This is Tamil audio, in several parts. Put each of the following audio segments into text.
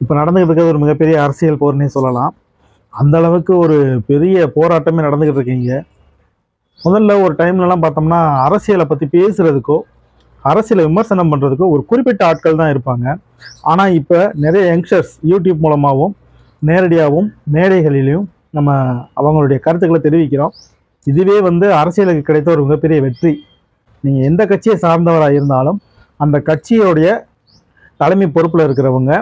இப்போ நடந்துகிட்டு இருக்கிறது ஒரு மிகப்பெரிய அரசியல் போர்னே சொல்லலாம். அந்த அளவுக்கு ஒரு பெரிய போராட்டமே நடந்துகிட்டு இருக்கீங்க முதல்ல ஒரு டைம்லலாம் பார்த்தோம்னா அரசியலை பற்றி பேசுகிறதுக்கோ அரசியலை விமர்சனம் பண்ணுறதுக்கோ ஒரு குறிப்பிட்ட ஆட்கள் தான் இருப்பாங்க. ஆனால் இப்போ நிறைய யங்ஸ்டர்ஸ் யூடியூப் மூலமாகவும் நேரடியாகவும் மேடைகளிலையும் நம்ம அவங்களுடைய கருத்துக்களை தெரிவிக்கிறோம். இதுவே வந்து அரசியலுக்கு கிடைத்த ஒரு மிகப்பெரிய வெற்றி. நீங்கள் எந்த கட்சியை சார்ந்தவராக இருந்தாலும் அந்த கட்சியோடைய தலைமை பொறுப்பில் இருக்கிறவங்க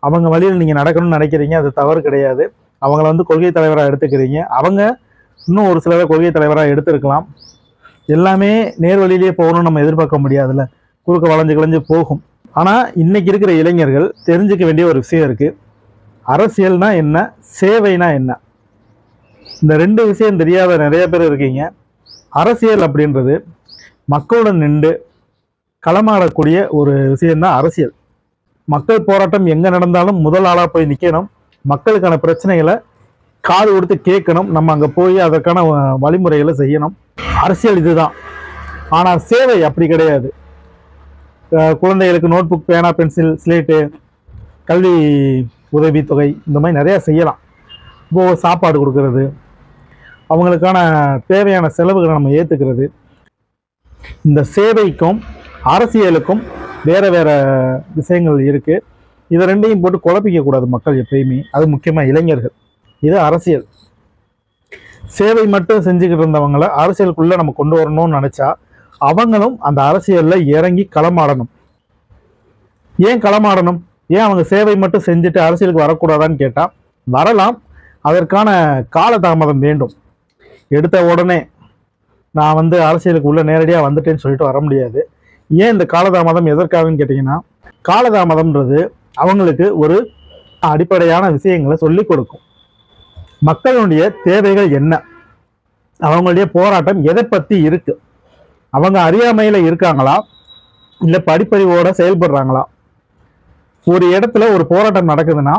அவங்க வழியில் நீங்கள் நடக்கணும்னு நினைக்கிறீங்க அது தவறு கிடையாது. அவங்கள வந்து கொள்கை தலைவராக எடுத்துக்கிறீங்க. அவங்க இன்னும் ஒரு சிலரை கொள்கை தலைவராக எடுத்திருக்கலாம். எல்லாமே நேர் வழியிலேயே போகணும்னு நம்ம எதிர்பார்க்க முடியாதுல்ல. குறுக்க வளைஞ்சு கிளைஞ்சு போகும். ஆனால் இன்றைக்கி இருக்கிற இளைஞர்கள் தெரிஞ்சுக்க வேண்டிய ஒரு விஷயம் இருக்குது அரசியல்னா என்ன? சேவைனா என்ன? இந்த ரெண்டு விஷயம் தெரியாத நிறைய பேர் இருக்கீங்க. அரசியல் அப்படின்றது மக்களுடன் நின்று களமாடக்கூடிய ஒரு விஷயம்தான் அரசியல். மக்கள் போராட்டம் எங்க நடந்தாலும் முதல் ஆளா போய் நிக்கணும். மக்களுக்கான பிரச்சனைகளை காது கொடுத்து கேட்கணும். நம்ம அங்க போய் அதற்கான வழிமுறைகளை செய்யணும். அரசியல் இதுதான். ஆனால் சேவை அப்படி கிடையாது. குழந்தைகளுக்கு நோட் புக் பேனா பென்சில் ஸ்லேட்டு கல்வி உதவித்தொகை இந்த மாதிரி நிறைய செய்யலாம். இப்போ சாப்பாடு கொடுக்கறது அவங்களுக்கான தேவையான செலவுகளை நம்ம ஏற்றுக்கிறது இந்த சேவைக்கும் அரசியலுக்கும் வேற வேற விஷயங்கள் இருக்கு. இதை ரெண்டையும் போட்டு குழப்பிக்க கூடாது மக்கள் எப்பயுமே. அது முக்கியமா இளைஞர்கள். இது அரசியல். சேவை மட்டும் செஞ்சுக்கிட்டு இருந்தவங்களை அரசியலுக்குள்ள நம்ம கொண்டு வரணும்னு நினைச்சா அவங்களும் அந்த அரசியல்ல இறங்கி களமாடணும். ஏன் களமாடணும்? ஏன் அவங்க சேவை மட்டும் செஞ்சுட்டு அரசியலுக்கு வரக்கூடாதான்னு கேட்டால் வரலாம். அதற்கான காலதாமதம் வேண்டும். எடுத்த உடனே நான் வந்து அரசியலுக்கு உள்ளே நேரடியாக வந்துட்டேன்னு சொல்லிட்டு வர முடியாது. ஏன் இந்த காலதாமதம் எதற்காகன்னு கேட்டிங்கன்னா காலதாமதம்ன்றது அவங்களுக்கு ஒரு அடிப்படையான விஷயங்களை சொல்லி கொடுக்கும். மக்களுடைய தேவைகள் என்ன? அவங்களுடைய போராட்டம் எதை பற்றி இருக்கு? அவங்க அறியாமையில் இருக்காங்களா? இல்லை படிப்பறிவோட செயல்படுறாங்களா? ஒரு இடத்துல ஒரு போராட்டம் நடக்குதுன்னா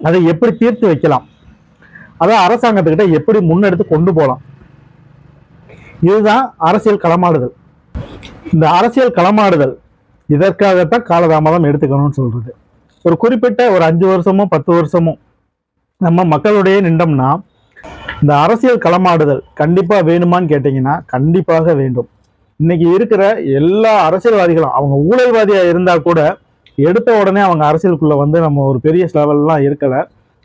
அதை எப்படி தீர்த்து வைக்கலாம்? அதை அரசாங்கத்துக்கிட்ட எப்படி முன்னெடுத்து கொண்டு போகலாம்? இதுதான் அரசியல் களமாடுதல். இந்த அரசியல் களமாடுதல் இதற்காகத்தான் காலதாமதம் எடுத்துக்கணும்னு சொல்றது. ஒரு குறிப்பிட்ட ஒரு அஞ்சு வருஷமோ பத்து வருஷமோ நம்ம மக்களுடைய நின்றோம்னா இந்த அரசியல் களமாடுதல் கண்டிப்பாக வேணுமான்னு கேட்டிங்கன்னா கண்டிப்பாக வேண்டும். இன்னைக்கு இருக்கிற எல்லா அரசியல்வாதிகளும் அவங்க ஊழல்வாதியாக இருந்தால் கூட எடுத்த உடனே அவங்க அரசியலுக்குள்ளே வந்து நம்ம ஒரு பெரிய லெவல்லாம் இருக்கலை.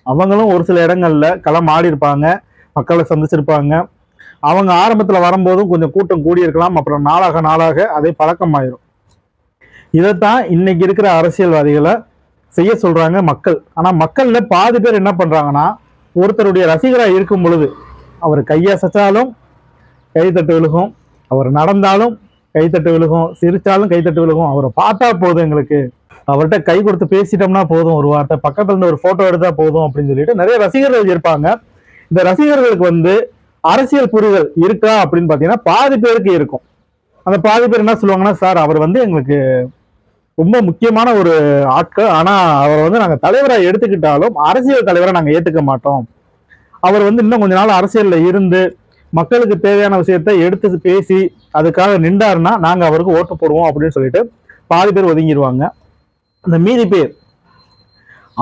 அவங்களும் ஒரு சில இடங்களில் களம் ஆடி இருப்பாங்க மக்களை சந்திச்சிருப்பாங்க. அவங்க ஆரம்பத்தில் வரும்போதும் கொஞ்சம் கூட்டம் கூடியிருக்கலாம். அப்புறம் நாளாக நாளாக அதே பழக்கமாயிரும் இதைத்தான் இன்னைக்கு இருக்கிற அரசியல்வாதிகளை செய்ய சொல்றாங்க மக்கள். ஆனால் மக்கள்ல பாதி பேர் என்ன பண்றாங்கன்னா ஒருத்தருடைய ரசிகராக இருக்கும் பொழுது அவர் கையசைச்சாலும் கைத்தட்டு விழுகும். அவர் நடந்தாலும் கைத்தட்டு விழுகும். சிரித்தாலும் கைத்தட்டு விழுகும். அவரை பார்த்தா போதும் எங்களுக்கு. அவர்கிட்ட கை கொடுத்து பேசிட்டோம்னா போதும். ஒரு வார்த்தை. பக்கத்துல இருந்து ஒரு போட்டோ எடுத்தா போதும் அப்படின்னு சொல்லிட்டு நிறைய ரசிகர்கள் இருப்பாங்க. இந்த ரசிகர்களுக்கு வந்து அரசியல் புரிதல் இருக்கா அப்படின்னு பாத்தீங்கன்னா பாதி பேருக்கு இருக்கும். அந்த பாதி பேர் என்ன சொல்லுவாங்கன்னா சார் அவர் வந்து எங்களுக்கு ரொம்ப முக்கியமான ஒரு ஆட்கள். ஆனா அவரை வந்து நாங்க தலைவராக எடுத்துக்கிட்டாலும் அரசியல் தலைவரை நாங்க ஏத்துக்க மாட்டோம். அவர் வந்து இன்னும் கொஞ்ச நாள் அரசியல்ல இருந்து மக்களுக்கு தேவையான விஷயத்தை எடுத்து பேசி அதுக்காக நின்றாருன்னா நாங்க அவருக்கு ஓட்டு போடுவோம் அப்படின்னு சொல்லிட்டு பாதி பேர் ஒதுங்கிடுவாங்க அந்த மீதி பேர்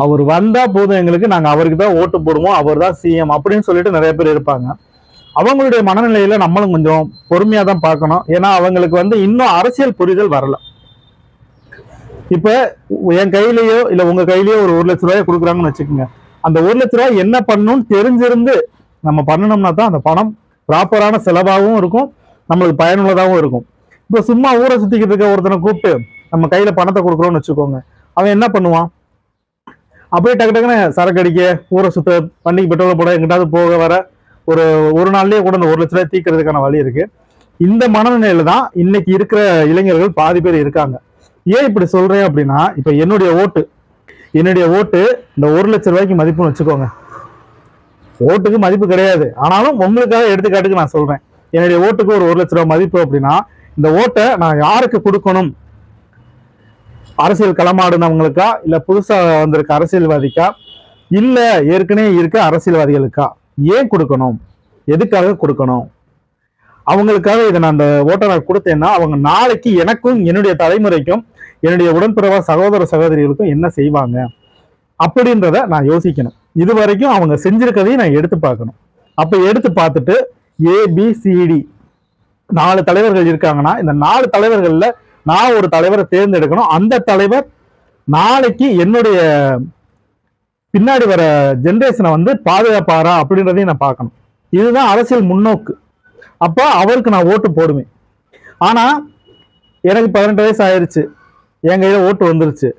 அவர் வந்தா போதும் எங்களுக்கு நாங்க அவருக்கு தான் ஓட்டு போடுவோம் அவர் தான் சிஎம் அப்படின்னு சொல்லிட்டு நிறைய பேர் இருப்பாங்க. அவங்களுடைய மனநிலையில நம்மளும் கொஞ்சம் பொறுமையா தான் பார்க்கணும். ஏன்னா அவங்களுக்கு வந்து இன்னும் அரசியல் புரிதல் வரல. இப்ப என் கையிலயோ இல்ல உங்க கையிலயோ ஒரு ஒரு லட்ச ரூபாய் கொடுக்குறாங்கன்னு வச்சுக்கோங்க. அந்த ஒரு லட்ச ரூபாய் என்ன பண்ணணும்னு தெரிஞ்சிருந்து நம்ம பண்ணணும்னா தான் அந்த பணம் ப்ராப்பரான செலவாகவும் இருக்கும் நம்மளுக்கு பயனுள்ளதாகவும் இருக்கும். இப்போ சும்மா ஊரை சுத்திக்கிட்டு இருக்க ஒருத்தனை கூப்பிட்டு நம்ம கையில பணத்தை கொடுக்குறோம்னு வச்சுக்கோங்க. அவன் என்ன பண்ணுவான்? அப்படியே டக்கு டக்குன்னு சரக்கு அடிக்க ஊரை சுத்த வண்டிக்கு பெட்ரோல் போட எங்கிட்டாவது போக வர ஒரு ஒரு நாள்லேயே கூட அந்த ஒரு லட்ச ரூபாய் தீக்கிறதுக்கான வழி இருக்கு. இந்த மனநிலையில தான் இன்னைக்கு இருக்கிற இளைஞர்கள் பாதி பேர் இருக்காங்க. ஏன் இப்படி சொல்றேன் அப்படின்னா இப்ப என்னுடைய ஓட்டு என்னுடைய ஓட்டு இந்த ஒரு லட்ச ரூபாய்க்கு மதிப்புன்னு வச்சுக்கோங்க. ஓட்டுக்கு மதிப்பு கிடையாது. ஆனாலும் உங்களுக்காக எடுத்துக்காட்டுக்கு நான் சொல்றேன். என்னுடைய ஓட்டுக்கு ஒரு ஒரு லட்ச ரூபாய் மதிப்பு அப்படின்னா இந்த ஓட்டை நான் யாருக்கு கொடுக்கணும்? அரசியல் களமாடுனவங்களுக்கா? இல்ல புதுசா வந்திருக்க அரசியல்வாதிக்கா? இல்ல ஏற்கனவே இருக்க அரசியல்வாதிகளுக்கா? ஏன் கொடுக்கணும்? எதுக்காக கொடுக்கணும்? அவங்களுக்காக இதை நான் அந்த ஓட்டை நான் கொடுத்தேன்னா அவங்க நாளைக்கு எனக்கும் என்னுடைய தலைமுறைக்கும் என்னுடைய உடன்பிறவா சகோதர சகோதரிகளுக்கும் என்ன செய்வாங்க? அப்படின்றத நான் யோசிக்கணும். இது வரைக்கும் அவங்க செஞ்சிருக்கதையும் நான் எடுத்து பார்க்கணும். அப்போ எடுத்து பார்த்துட்டு ஏபிசிடி நாலு தலைவர்கள் இருக்காங்கன்னா இந்த நாலு தலைவர்களில் நான் ஒரு தலைவரை தேர்ந்தெடுக்கணும். அந்த தலைவர் நாளைக்கு என்னுடைய பின்னாடி வர ஜென்ரேஷனை வந்து பாதுகாப்பாரா அப்படின்றதையும் நான் பார்க்கணும். இதுதான் அரசியல் முன்னோக்கு. அப்போ அவருக்கு நான் ஓட்டு போடுவேன். ஆனால் எனக்கு பதினெட்டு வயசு ஆயிடுச்சு என் கையில் ஓட்டு வந்துருச்சு.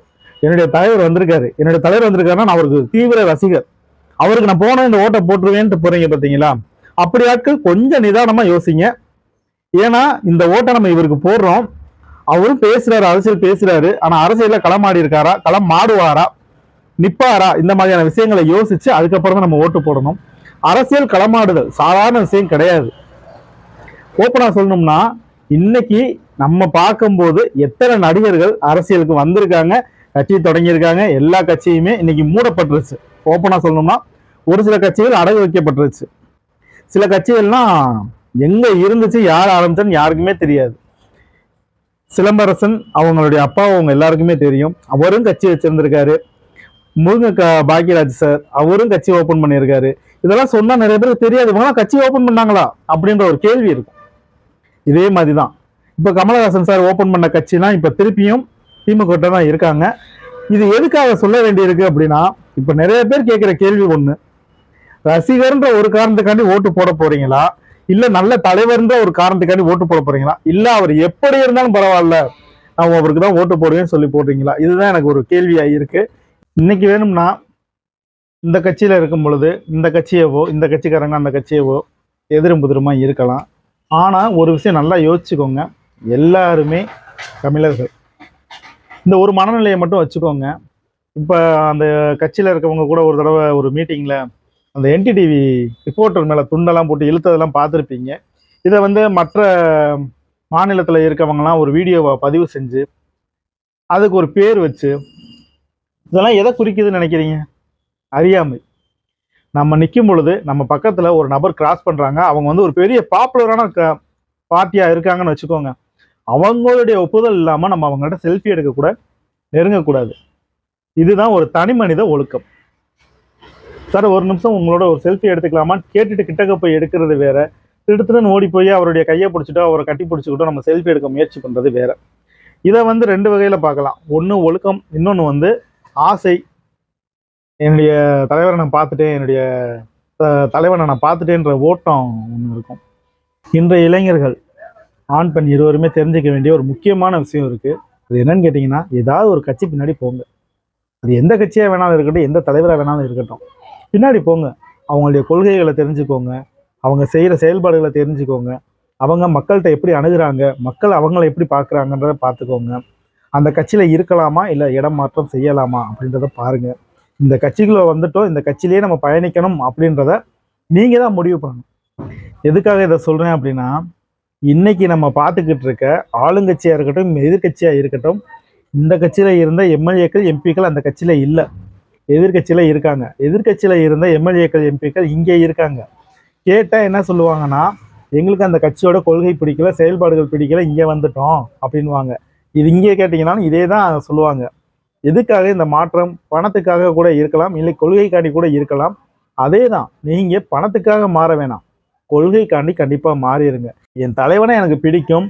என்னுடைய தலைவர் வந்திருக்காரு. என்னுடைய தலைவர் வந்திருக்காருன்னா நான் அவருக்கு தீவிர ரசிகர். அவருக்கு நான் போன இந்த ஓட்டை போட்டுருவேன்ட்டு போறீங்க பார்த்தீங்களா அப்படி ஆட்கள் கொஞ்சம் நிதானமாக யோசிங்க. ஏன்னா இந்த ஓட்டை நம்ம இவருக்கு போடுறோம். அவரும் பேசுறாரு அரசியல் பேசுறாரு. ஆனால் அரசியலில் களமாடி இருக்காரா? களம் மாடுவாரா நிப்பாரா? இந்த மாதிரியான விஷயங்களை யோசிச்சு அதுக்கப்புறம் தான் நம்ம ஓட்டு போடணும். அரசியல் களமாடுதல் சாதாரண விஷயம் கிடையாது. ஓப்பனா சொல்லணும்னா இன்னைக்கு நம்ம பார்க்கும்போது எத்தனை நடிகர்கள் அரசியலுக்கு வந்திருக்காங்க கட்சி தொடங்கியிருக்காங்க எல்லா கட்சியுமே இன்னைக்கு மூடப்பட்டுருச்சு. ஓப்பனா சொல்லணும்னா ஒரு சில கட்சிகள் அடகு வைக்கப்பட்டுருச்சு. சில கட்சிகள்லாம் எங்க இருந்துச்சு யார் ஆரம்பிச்சான்னு யாருக்குமே தெரியாது. சிலம்பரசன் அவங்களுடைய அப்பா அவங்க எல்லாருக்குமே தெரியும். அவரும் கட்சி வச்சிருந்திருக்காரு. முருங்க பாக்யராஜ் சார் அவரும் கட்சி ஓபன் பண்ணியிருக்காரு. இதெல்லாம் சொன்னா நிறைய பேருக்கு தெரியாது. இவங்களாம் கட்சி ஓபன் பண்ணாங்களா? அப்படின்ற ஒரு கேள்வி இருக்கும். இதே மாதிரி தான் இப்போ கமலஹாசன் சார் ஓபன் பண்ண கட்சிலாம் இப்போ திருப்பியும் திமுக தான் இருக்காங்க. இது எதுக்காக சொல்ல வேண்டியிருக்கு அப்படின்னா இப்போ நிறைய பேர் கேட்குற கேள்வி ஒண்ணு. ரசிகர்ன்ற ஒரு காரணத்துக்காண்டி ஓட்டு போட போறீங்களா? இல்ல நல்ல தலைவர்ன்ற ஒரு காரணத்துக்காண்டி ஓட்டு போட போறீங்களா? இல்ல அவர் எப்படி இருந்தாலும் பரவாயில்ல நான் அவருக்கு தான் ஓட்டு போடுவேன்னு சொல்லி போடுறீங்களா? இதுதான் எனக்கு ஒரு கேள்வியாக இருக்குது இன்றைக்கி வேணும்னா இந்த கட்சியில் இருக்கும் பொழுது இந்த கட்சியவோ இந்த கட்சிக்காரங்க அந்த கட்சியவோ எதிரும் புதிரமாக இருக்கலாம். ஆனால் ஒரு விஷயம் நல்லா யோசிச்சுக்கோங்க. எல்லாருமே தமிழர்கள். இந்த ஒரு மனநிலையை மட்டும் வச்சுக்கோங்க. இப்போ அந்த கட்சியில் இருக்கவங்க கூட ஒரு தடவை ஒரு மீட்டிங்கில் அந்த என்டிடிவி ரிப்போர்ட்டர் மேலே துண்டெல்லாம் போட்டு இழுத்ததெல்லாம் பார்த்துருப்பீங்க. இதை வந்து மற்ற மாநிலத்தில் இருக்கவங்கலாம் ஒரு வீடியோவை பதிவு செஞ்சு அதுக்கு ஒரு பேர் வச்சு இதெல்லாம் எதை குறிக்குதுன்னு நினைக்கிறீங்க? அறியாமை. நம்ம நிற்கும் பொழுது நம்ம பக்கத்தில் ஒரு நபர் கிராஸ் பண்ணுறாங்க அவங்க வந்து ஒரு பெரிய பாப்புலரான க பார்ட்டியாக இருக்காங்கன்னு வச்சுக்கோங்க. அவங்களுடைய ஒப்புதல் இல்லாமல் நம்ம அவங்கள்ட்ட செல்ஃபி எடுக்கக்கூட நெருங்கக்கூடாது. இதுதான் ஒரு தனி மனித ஒழுக்கம். சார் ஒரு நிமிஷம் உங்களோட ஒரு செல்ஃபி எடுத்துக்கலாமான்னு கேட்டுட்டு கிட்டக்க போய் எடுக்கிறது வேற. திடுத்துன்னு ஓடி போய் அவருடைய கையை பிடிச்சிட்டோ அவரை கட்டி பிடிச்சிக்கிட்டோ நம்ம செல்ஃபி எடுக்க முயற்சி பண்ணுறது வேற. இதை வந்து ரெண்டு வகையில் பார்க்கலாம். ஒன்று ஒழுக்கம் இன்னொன்று வந்து ஆசை. என்னுடைய தலைவரை நான் பார்த்துட்டேன். என்னுடைய த- தலைவனை நான் பார்த்துட்டேன்ற ஓட்டம் ஒன்று இருக்கும். இன்றைய இளைஞர்கள் ஆண் பெண் இருவருமே தெரிஞ்சுக்க வேண்டிய ஒரு முக்கியமான விஷயம் இருக்குது அது என்னன்னு கேட்டிங்கன்னா ஏதாவது ஒரு கட்சி பின்னாடி போங்க. அது எந்த கட்சியாக வேணாலும் இருக்கட்டும் எந்த தலைவராக வேணாலும் இருக்கட்டும். பின்னாடி போங்க. அவங்களுடைய கொள்கைகளை தெரிஞ்சுக்கோங்க. அவங்க செய்கிற செயல்பாடுகளை தெரிஞ்சுக்கோங்க. அவங்க மக்கள்கிட்ட எப்படி அணுகிறாங்க? மக்கள் அவங்கள எப்படி பார்க்குறாங்கன்றத பார்த்துக்கோங்க. அந்த கட்சியில் இருக்கலாமா? இல்லை இடம் மாற்றம் செய்யலாமா? அப்படின்றத பாருங்கள் இந்த கட்சிக்குள்ள வந்துட்டோம். இந்த கட்சியிலேயே நம்ம பயணிக்கணும் அப்படின்றத நீங்கள் தான் முடிவு பண்ணணும். எதுக்காக இதை சொல்கிறேன் அப்படின்னா இன்னைக்கு நம்ம பார்த்துக்கிட்டு இருக்க ஆளுங்கட்சியாக இருக்கட்டும் எதிர்க்கட்சியாக இருக்கட்டும் இந்த கட்சியில் இருந்த எம்எல்ஏக்கள் எம்பிக்கள் அந்த கட்சியில் இல்லை. எதிர்க்கட்சியில் இருக்காங்க. எதிர்க்கட்சியில் இருந்த எம்எல்ஏக்கள் எம்பிக்கள் இங்கே இருக்காங்க. கேட்டால் என்ன சொல்லுவாங்கன்னா எங்களுக்கு அந்த கட்சியோட கொள்கை பிடிக்கல செயல்பாடுகள் பிடிக்கல இங்கே வந்துட்டோம் அப்படின்வாங்க இது இங்கே கேட்டிங்கனாலும் இதே தான் சொல்லுவாங்க. எதுக்காக இந்த மாற்றம்? பணத்துக்காக கூட இருக்கலாம். இல்லை கொள்கைக்காண்டி கூட இருக்கலாம். அதே தான். நீங்கள் பணத்துக்காக மாற வேணாம். கொள்கைக்காண்டி கண்டிப்பாக மாறிடுங்க என் தலைவனை எனக்கு பிடிக்கும்.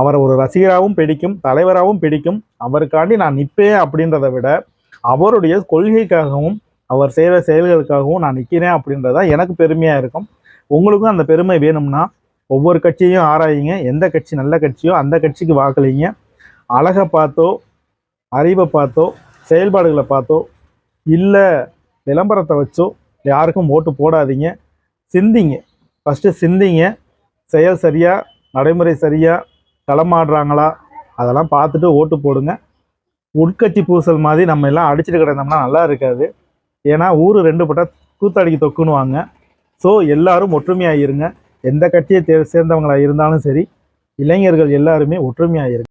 அவரை ஒரு ரசிகராகவும் பிடிக்கும். தலைவராகவும் பிடிக்கும். அவருக்காண்டி நான் நிற்பேன் அப்படின்றத விட அவருடைய கொள்கைக்காகவும் அவர் செய்கிற செயல்களுக்காகவும் நான் நிற்கிறேன் அப்படின்றதா எனக்கு பெருமையாக இருக்கும். உங்களுக்கும் அந்த பெருமை வேணும்னா ஒவ்வொரு கட்சியையும் ஆராயிங்க. எந்த கட்சி நல்ல கட்சியோ அந்த கட்சிக்கு வாக்களிங்க. அழகை பார்த்தோ அறிவை பார்த்தோ செயல்பாடுகளை பார்த்தோ இல்லை விளம்பரத்தை வச்சோ யாருக்கும் ஓட்டு போடாதீங்க. சிந்திங்க. ஃபஸ்ட்டு சிந்திங்க. செயல் சரியாக நடைமுறை சரியாக களமாடுறாங்களா அதெல்லாம் பார்த்துட்டு ஓட்டு போடுங்க. உட்கட்சி பூசல் மாதிரி நம்ம எல்லாம் அடிச்சுட்டு கிடந்தோம்னா நல்லா இருக்காது. ஏன்னா ஊர் ரெண்டு பட்டா கூத்தாடிக்கு தொக்குன்னுவாங்க ஸோ எல்லாரும் ஒற்றுமையாக இருங்க. எந்த கட்சியை தே சேர்ந்தவங்களாக இருந்தாலும் சரி இளைஞர்கள் எல்லாருமே ஒற்றுமையாக இருங்க.